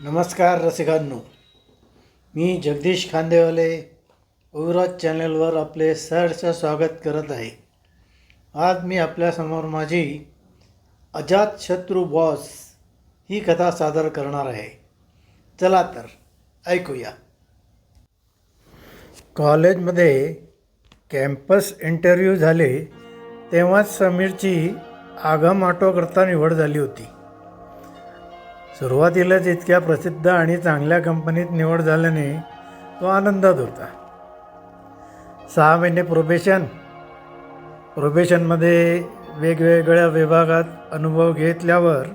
नमस्कार रसिकांनो. मी जगदीश खांदेवाले युवराज चॅनलवर आपले सहर्ष स्वागत करत आहे. आज मी आपल्यासमोर माझी अजातशत्रू बॉस ही कथा सादर करणार आहे. चला तर ऐकूया. कॉलेजमध्ये कॅम्पस इंटरव्ह्यू झाले तेव्हाच समीरची आगम आटो करता निवड झाली होती. सुरुवातीलाच इतक्या प्रसिद्ध आणि चांगल्या कंपनीत निवड झाल्याने तो आनंदात होता. सहा महिने प्रोबेशन प्रोबेशनमध्ये वेगवेगळ्या विभागात अनुभव घेतल्यावर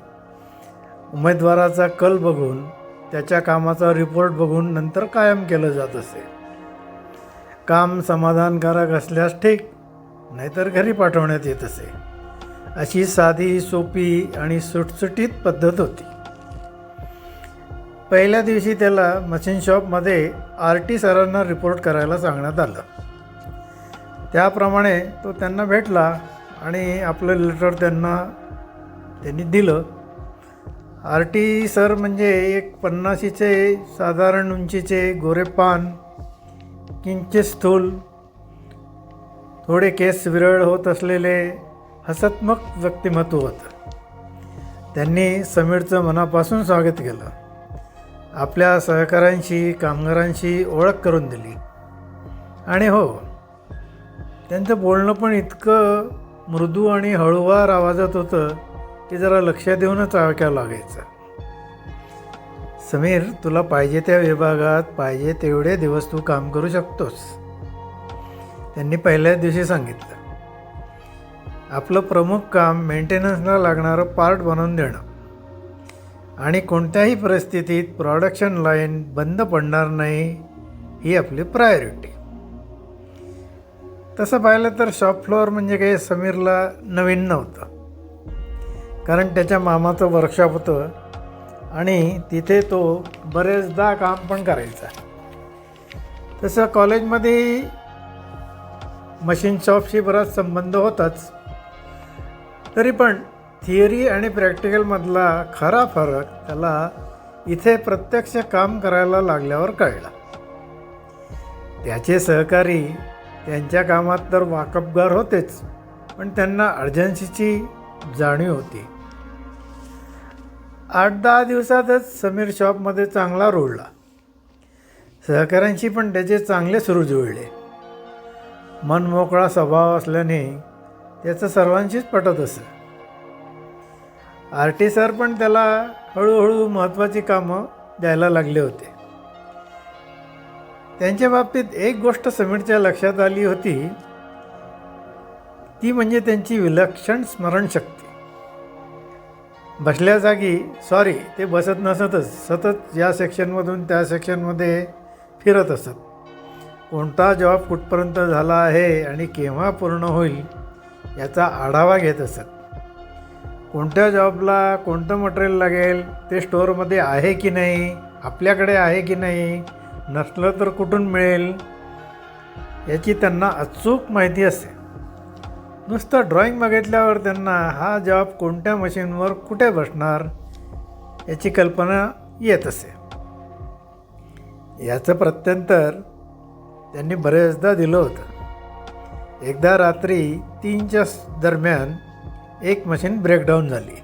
उमेदवाराचा कल बघून त्याच्या कामाचा रिपोर्ट बघून नंतर कायम केलं जात असे. काम समाधानकारक असल्यास ठीक नाहीतर घरी पाठवण्यात येत असे. अशी साधी सोपी आणि सुटसुटीत पद्धत होती. पहिल्या दिवशी त्याला मशीन शॉपमध्ये आर टी सरांना रिपोर्ट करायला सांगण्यात आलं. त्याप्रमाणे तो त्यांना भेटला आणि आपलं लेटर त्यांना त्यांनी दिलं. आर टी सर म्हणजे एक पन्नाशीचे साधारण उंचीचे गोरे पान किंचित स्थूल थोडे केस विरळ होत असलेले हसात्मक व्यक्तिमत्व होतं. त्यांनी समीरचं मनापासून स्वागत केलं. आपल्या सहकाऱ्यांशी कामगारांशी ओळख करून दिली. आणि हो त्यांचं बोलणं पण इतकं मृदू आणि हळूवार आवाजात होतं की जरा लक्ष देऊनच ऐकावं लागायचं. समीर तुला पाहिजे त्या विभागात पाहिजे तेवढे दिवस तू काम करू शकतोस. त्यांनी पहिल्याच दिवशी सांगितलं. आपलं प्रमुख काम मेंटेनन्सला लागणारं पार्ट बनवून देणं. आणि कोणत्याही परिस्थितीत प्रॉडक्शन लाईन बंद पडणार नाही ही आपली प्रायोरिटी तसं पाहिलं तर शॉप फ्लोअर म्हणजे काही समीरला नवीन नव्हतं. कारण त्याच्या मामाचं वर्कशॉप होतं आणि तिथे तो बरेचदा काम पण करायचा. तसं कॉलेजमध्ये मशीन शॉपशी बराच संबंध होताच. तरी पण थिअरी आणि प्रॅक्टिकलमधला खरा फरक त्याला इथे प्रत्यक्ष काम करायला लागल्यावर कळला. त्याचे सहकारी त्यांच्या कामात तर वाकबगार होतेच पण त्यांना अर्जन्सीची जाणीव होती. आठ दहा दिवसातच समीर शॉपमध्ये चांगला रुळला. सहकाऱ्यांशी पण त्याचे चांगले सुरू जुळले. मनमोकळा स्वभाव असल्याने त्याचं सर्वांशीच पटत असं. आर टी सर पण त्याला हळूहळू महत्त्वाची कामं द्यायला लागले होते. त्यांच्या बाबतीत एक गोष्ट समीरच्या लक्षात आली होती. ती म्हणजे त्यांची विलक्षण स्मरणशक्ती. बसल्या जागी सॉरी ते बसत नसतच सतत या सेक्शनमधून त्या सेक्शनमध्ये फिरत असत. कोणता जॉब कुठपर्यंत झाला आहे आणि केव्हा पूर्ण होईल याचा आढावा घेत असत. कोणत्या जॉबला कोणतं मटेरियल लागेल ते स्टोअरमध्ये आहे की नाही आपल्याकडे आहे की नाही नसलं तर कुठून मिळेल याची त्यांना अचूक माहिती असते. नुसतं ड्रॉईंग बघितल्यावर त्यांना हा जॉब कोणत्या मशीनवर कुठे बसणार याची कल्पना येत असे याचं प्रत्यंतर त्यांनी बरेचदा दिलं होतं. एकदा रात्री तीनच्या दरम्यान एक मशीन ब्रेकडाऊन झाली.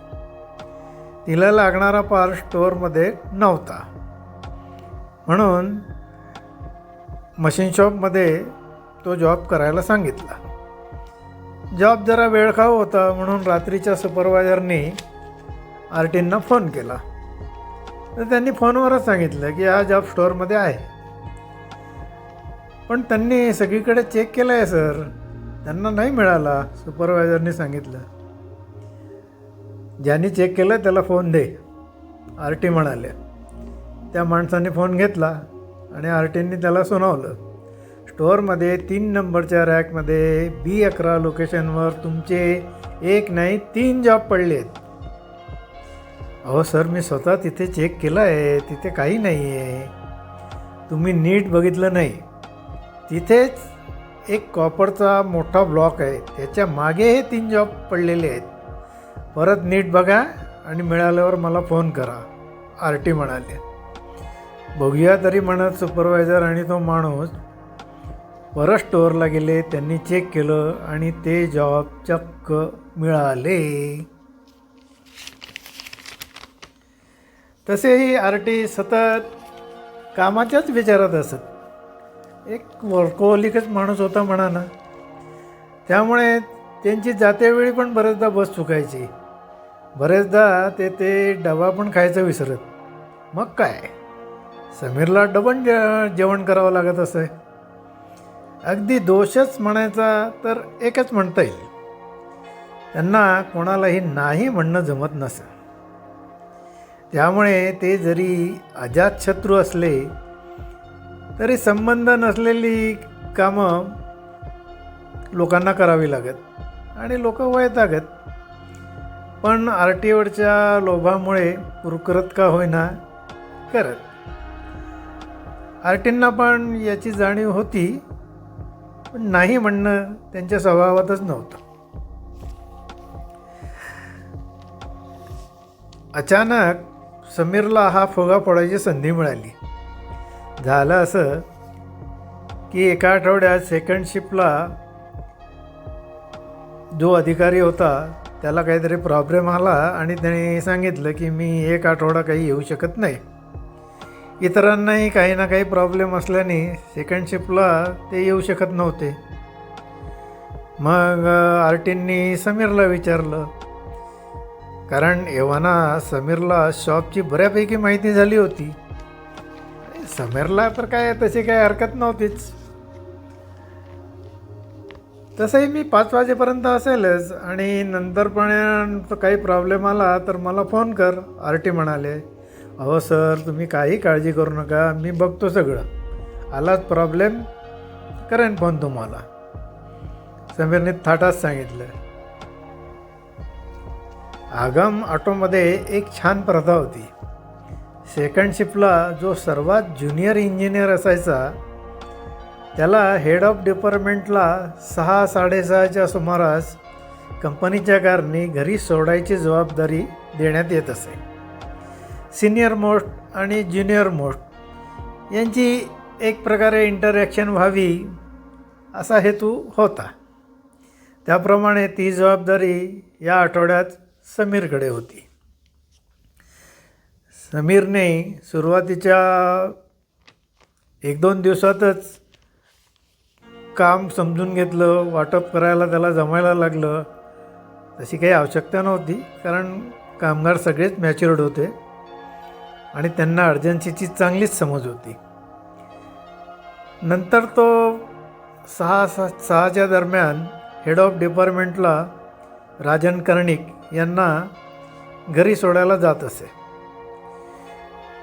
तिला लागणारा पार्ट स्टोअरमध्ये नव्हता. म्हणून मशीन शॉपमध्ये तो जॉब करायला सांगितला. जॉब जरा वेळखाऊ होता म्हणून रात्रीच्या सुपरवायझरनी आर टींना फोन केला. तर त्यांनी फोनवरच सांगितलं की हा जॉब स्टोअरमध्ये आहे. पण त्यांनी सगळीकडे चेक केलं आहे सर त्यांना नाही मिळाला. सुपरवायझरनी सांगितलं. ज्यांनी चेक केलं त्याला फोन दे. आर टी म्हणाले. त्या माणसाने फोन घेतला आणि आर टींनी त्याला सुनावलं. स्टोअरमध्ये तीन नंबरच्या रॅकमध्ये बी अकरा लोकेशनवर तुमचे एक नाही तीन जॉब पडले आहेत अहो सर मी स्वतः तिथे चेक केलं आहे तिथे काही नाही आहे तुम्ही नीट बघितलं नाही. तिथेच एक कॉपरचा मोठा ब्लॉक आहे. त्याच्यामागे हे तीन जॉब पडलेले आहेत. परत नीट बघा आणि मिळाल्यावर मला फोन करा. आर टी म्हणाले. बघूया तरी म्हणत सुपरवायझर आणि तो माणूस परत स्टोअरला गेले त्यांनी चेक केलं आणि ते जॉब चक्क मिळाले. तसेही आर टी सतत कामाच्याच विचारात असत. एक वर्कोलिकच माणूस होता म्हणा ना. त्यामुळे त्यांची जातेवेळी पण बरेचदा बस चुकायची. बरेचदा ते ते डबा पण खायचं विसरत. मग काय? समीरला डबन जे जेवण करावं लागत असं. अगदी दोषच म्हणायचा तर एकच म्हणता येईल. त्यांना कोणालाही नाही म्हणणं जमत नसं. त्यामुळे ते जरी अजातशत्रू असले तरी संबंध नसलेली कामं लोकांना करावी लागत आणि लोक वैतागत. पण आर टी ओवरच्या लोभामुळे पुरकरत का होईना? करत आर टींना पण याची जाणीव होती पण नाही म्हणणं त्यांच्या स्वभावातच नव्हतं. अचानक समीरला हा फुगा फोडायची संधी मिळाली. झालं असं की एका आठवड्यात सेकंड शिपला जो अधिकारी होता त्याला काहीतरी प्रॉब्लेम आला आणि त्याने सांगितलं की मी एक आठवडा काही येऊ शकत नाही. इतरांनाही काही ना काही प्रॉब्लेम असल्याने सेकंड शिफ्टला ते येऊ शकत नव्हते. मग आर्टींनी समीरला विचारलं. कारण एव्हाना समीरला शॉपची बऱ्यापैकी माहिती झाली होती. समीरला तर काय तशी काही हरकत नव्हतीच. तसंही मी पाच वाजेपर्यंत असेलच आणि नंतर पण काही प्रॉब्लेम आला तर मला फोन कर आर टी म्हणाले. अहो सर तुम्ही काही काळजी करू नका मी बघतो सगळं. आलाच प्रॉब्लेम करेन फोन तुम्हाला. समीरने थाटाच सांगितलं. आगम ऑटोमध्ये एक छान प्रथा होती. सेकंड शिफ्टला जो सर्वात ज्युनियर इंजिनियर असायचा त्याला हेड ऑफ डिपार्टमेंटला सहा साडेसहाच्या सुमारास कंपनीच्या कारने घरी सोडायची जबाबदारी देण्यात येत असे. सिनियर मोस्ट आणि ज्युनियर मोस्ट यांची एक प्रकारे इंटरॅक्शन व्हावी असा हेतू होता. त्याप्रमाणे ती जबाबदारी या आठवड्यात समीरकडे होती. समीरने सुरुवातीच्या एक दोन दिवसातच काम समजून घेतलं वाटप करायला त्याला जमायला लागलं तशी काही आवश्यकता नव्हती कारण कामगार सगळेच मॅच्युअर्ड होते आणि त्यांना अर्जन्सीची चांगलीच समज होती. नंतर तो सहा सा सहाच्या दरम्यान हेड ऑफ डिपार्टमेंटला राजन कर्णिक यांना घरी सोडायला जात असे.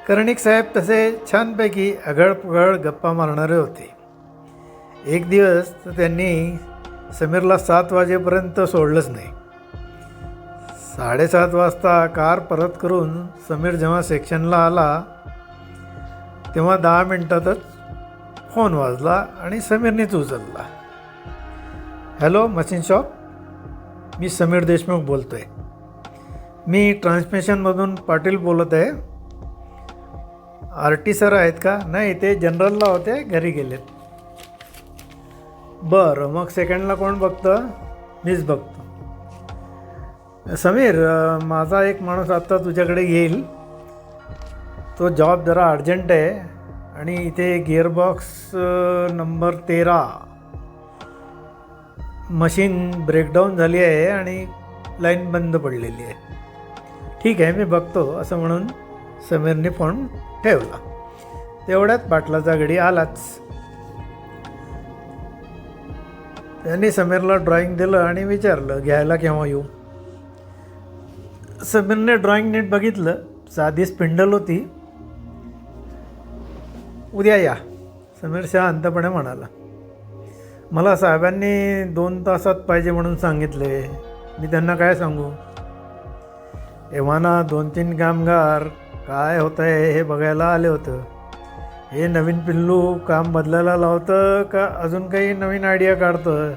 कर्णिक साहेब तसे छानपैकी आगळपगळ गप्पा मारणारे होते. एक दिवस तर त्यांनी समीरला सात वाजेपर्यंत सोडलंच नाही. साडेसात वाजता कार परत करून समीर जेव्हा सेक्शनला आला तेव्हा दहा मिनटातच फोन वाजला आणि समीरनेच उचलला. Hello machine shop? मी समीर देशमुख बोलतो आहे मी ट्रान्समिशनमधून पाटील बोलत आहे. आर टी सर आहेत का? नाही ते जनरलला होते घरी गेलेत. बरं मग सेकंडला कोण बघतं? मीच बघतो. समीर माझा एक माणूस आत्ता तुझ्याकडे येईल. तो जॉब जरा अर्जंट आहे आणि इथे गिअरबॉक्स नंबर तेरा. मशीन ब्रेकडाऊन झाली आहे आणि लाईन बंद पडलेली आहे. ठीक आहे मी बघतो असं म्हणून समीरने फोन ठेवला. तेवढ्यात बाटलाचा घडी आलाच. त्यांनी समीरला ड्रॉइंग दिलं आणि विचारलं घ्यायला केव्हा येऊ? समीरने ड्रॉइंग नीट बघितलं. साधी स्पिंडल होती. उद्या या समीर शांतपणे म्हणाला. मला साहेबांनी दोन तासात पाहिजे म्हणून सांगितले. मी त्यांना काय सांगू? एव्हाना दोन तीन कामगार काय होतं आहे हे बघायला आले होतं. हे नवीन पिल्लू काम बदलायला लावतं का अजून काही नवीन आयडिया काढतं?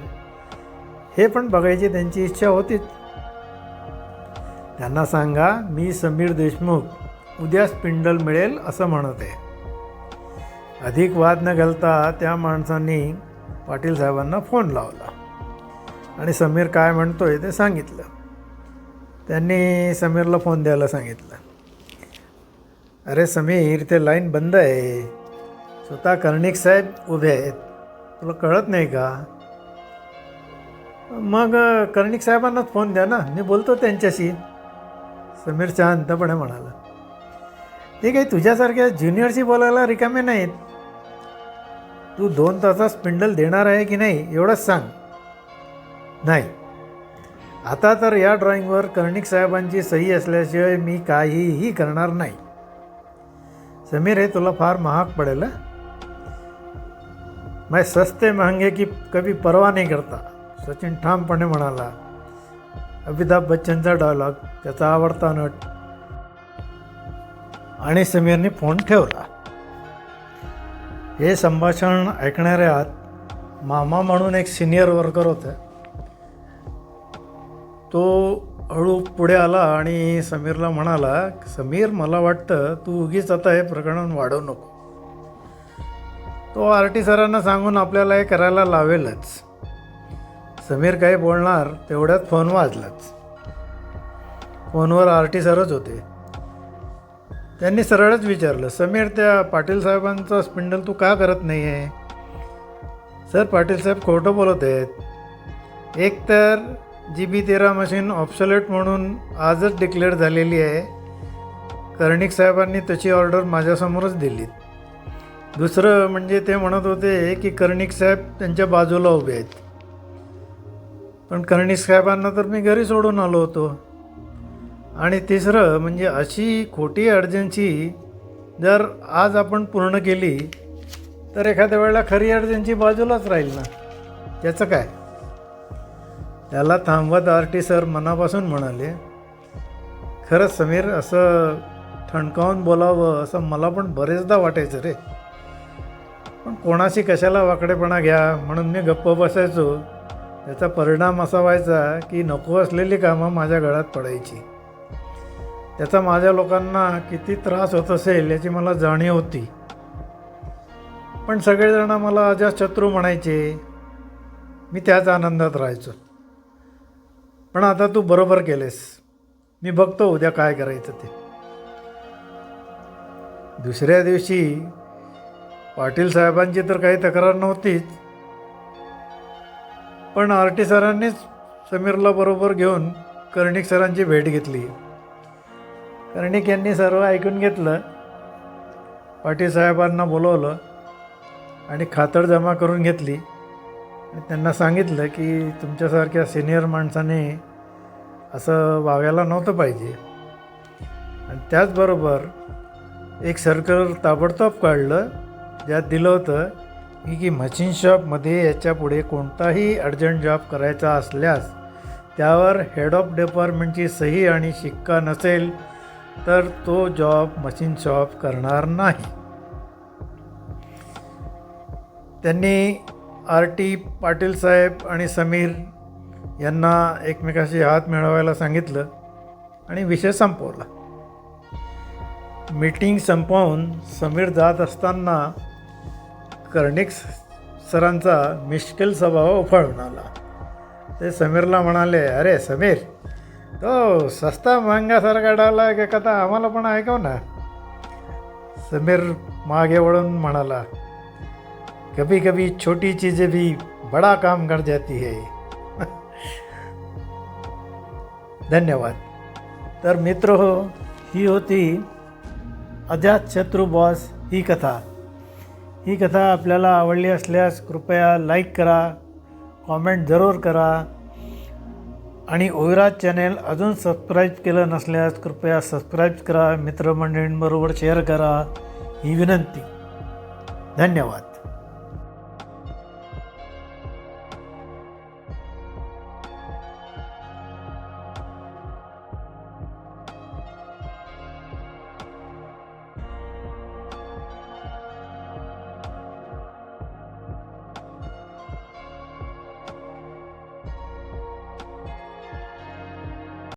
हे पण बघायची त्यांची इच्छा होतीच. त्यांना सांगा मी समीर देशमुख उद्या स्पिंडल मिळेल असं म्हणत आहे. अधिक वाद न घालता त्या माणसांनी पाटील साहेबांना फोन लावला. आणि समीर काय म्हणतोय ते सांगितलं. त्यांनी समीरला फोन द्यायला सांगितलं. अरे समीर ते लाईन बंद आहे. स्वतः कर्णिक साहेब उभे आहेत. तुला कळत नाही का? मग कर्णिक साहेबांनाच फोन द्या ना. मी बोलतो त्यांच्याशी. समीर शांतपणे म्हणाला. ते काही तुझ्यासारख्या ज्युनियरशी बोलायला रिकामे नाहीत. तू दोन तासात स्पिंडल देणार आहे की नाही एवढंच सांग. नाही. आता तर या ड्रॉइंगवर कर्णिक साहेबांची सही असल्याशिवाय मी काहीही करणार नाही. समीर हे तुला फार महाग पडेल मैं सस्ते महंगे की कभी परवा नाही करता सचिन ठामपणे म्हणाला. अमिताभ बच्चनचा डायलॉग त्याचा आवडता नट. आणि समीरने फोन ठेवला. हे संभाषण ऐकणाऱ्यात मामा म्हणून एक सिनियर वर्कर होता. तो हळू पुढे आला आणि समीरला म्हणाला समीर मला वाटतं तू उगीच आता हे प्रकरण वाढवू नको. तो आर टी सरांना सांगून आपल्याला हे करायला लावेलच. समीर काही बोलणार तेवढ्यात फोन वाजलाच. फोनवर आर टी सरच होते. त्यांनी सरळच विचारलं समीर त्या पाटील साहेबांचा स्पिंडल तू का करत नाही आहे सर पाटील साहेब खोटं बोलत आहेत. एक तर जी बी तेरा मशीन ऑप्शलेट म्हणून आजच डिक्लेअर झालेली आहे. कर्णिक साहेबांनी तशी ऑर्डर माझ्यासमोरच दिली दुसरं म्हणजे ते म्हणत होते की कर्णिक साहेब त्यांच्या बाजूला उभे आहेत. पण कर्णिक साहेबांना तर मी घरी सोडून आलो होतो. आणि तिसरं म्हणजे अशी खोटी अर्जन्सी जर आज आपण पूर्ण केली तर एखाद्या वेळेला खरी अर्जन्सी बाजूलाच राहील ना? त्याचं काय? त्याला थांबवत आर टी सर मनापासून म्हणाले खरंच समीर असं ठणकावून बोलावं असं मला पण बरेचदा वाटायचं रे. पण कोणाशी कशाला वाकडेपणा घ्या? म्हणून मी गप्प बसायचो. त्याचा परिणाम असा व्हायचा की नको असलेली कामं माझ्या गळात पडायची. त्याचा माझ्या लोकांना किती त्रास होत असेल याची मला जाणीव होती. पण सगळेजण मला अजाशत्रू म्हणायचे. मी त्याच आनंदात राहायचो. पण आता तू बरोबर केलेस. मी बघतो उद्या काय करायचं ते. दुसऱ्या दिवशी पाटील साहेबांची तर काही तक्रार नव्हतीच. पण आर टी सरांनीच समीरला बरोबर घेऊन कर्णिक सरांची भेट घेतली. कर्णिक यांनी सर्व ऐकून घेतलं. पाटील साहेबांना बोलवलं आणि खातड जमा करून घेतली. आणि त्यांना सांगितलं की तुमच्यासारख्या सिनियर माणसाने असं वागायला नव्हतं पाहिजे. आणि त्याचबरोबर एक सर्कल ताबडतोब काढलं. ज्यात दिलं होतं की की मशीन शॉपमध्ये याच्यापुढे कोणताही अर्जंट जॉब करायचा असल्यास त्यावर हेड ऑफ डिपार्टमेंटची सही आणि शिक्का नसेल तर तो जॉब मशीन शॉप करणार नाही. त्यांनी आर टी पाटील साहेब आणि समीर यांना एकमेकाशी हात मिळवायला सांगितलं आणि विषय संपवला. मीटिंग संपवून समीर जात असताना कर्णिक सरांचा मिश्किल स्वभाव उफाळून आला. ते समीरला म्हणाले अरे समीर तो सस्ता महंगासारखा डाला की कथा आम्हाला पण ऐकव ना. समीर मागे वळून म्हणाला कभी कभी छोटी चीज़ें भी बड़ा काम कर जाती है. धन्यवाद। तर मित्र हो ही होती अजात शत्रू बॉस ही कथा. ही कथा आपल्याला आवडली असल्यास कृपया लाईक करा कॉमेंट जरूर करा. आणि ओविराज चॅनेल अजून सबस्क्राईब केलं नसल्यास कृपया सबस्क्राईब करा मित्रमंडळींबरोबर शेअर करा. ही विनंती. धन्यवाद.